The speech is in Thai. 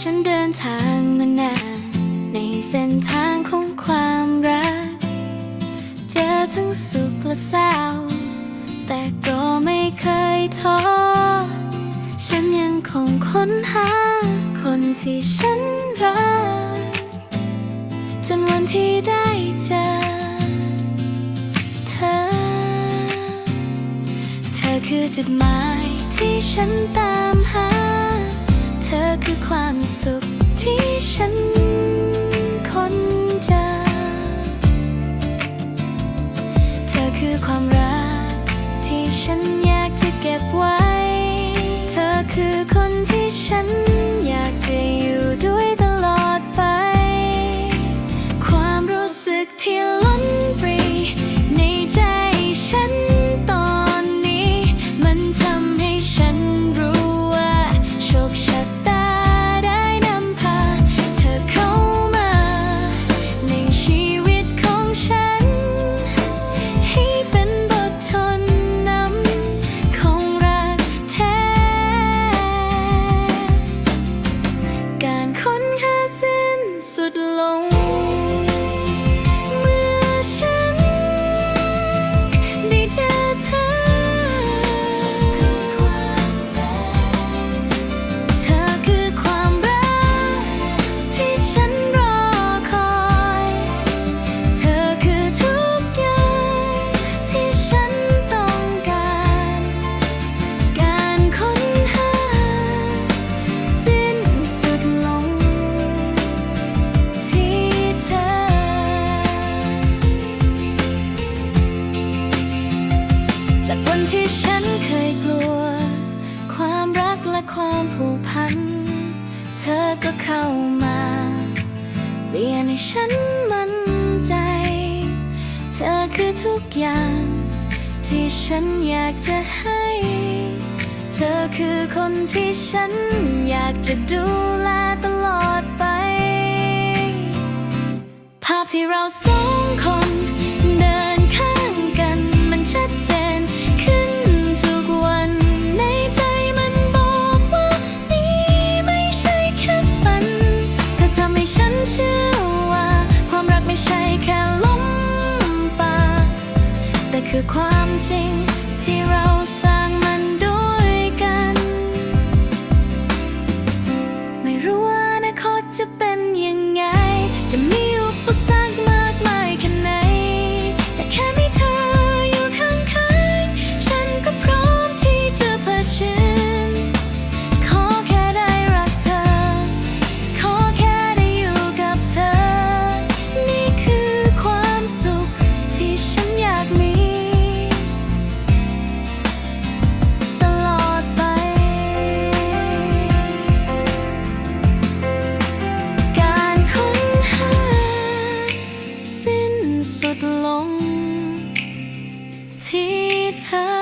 ฉันเดินทางมานานในเส้นทางของความรัก เจอทั้งสุขและเศร้า แต่ก็ไม่เคยท้อ ฉันยังคงค้นหา คนที่ฉันรัก จนวันที่ได้เจอเธอ เธอคือจุดหมายที่ฉันตามหา อคือความสุขที่ฉันค้นเจอ เธอคือความรัก ที่ฉันอยากจะเก็บไว้ เธอคือคนที่ฉัน จากวันที่ฉันเคยกลัว ความรักและความผูกพัน เธอก็เข้ามาเปลี่ยนให้ฉันมั่นใจ เธอคือทุกอย่าง ที่ฉันอยากจะให้ เธอคือคนที่ฉันอยากจะดูแลตลอดไป ภาพที่เราสอง 的困境 สุดลง ที่เธอ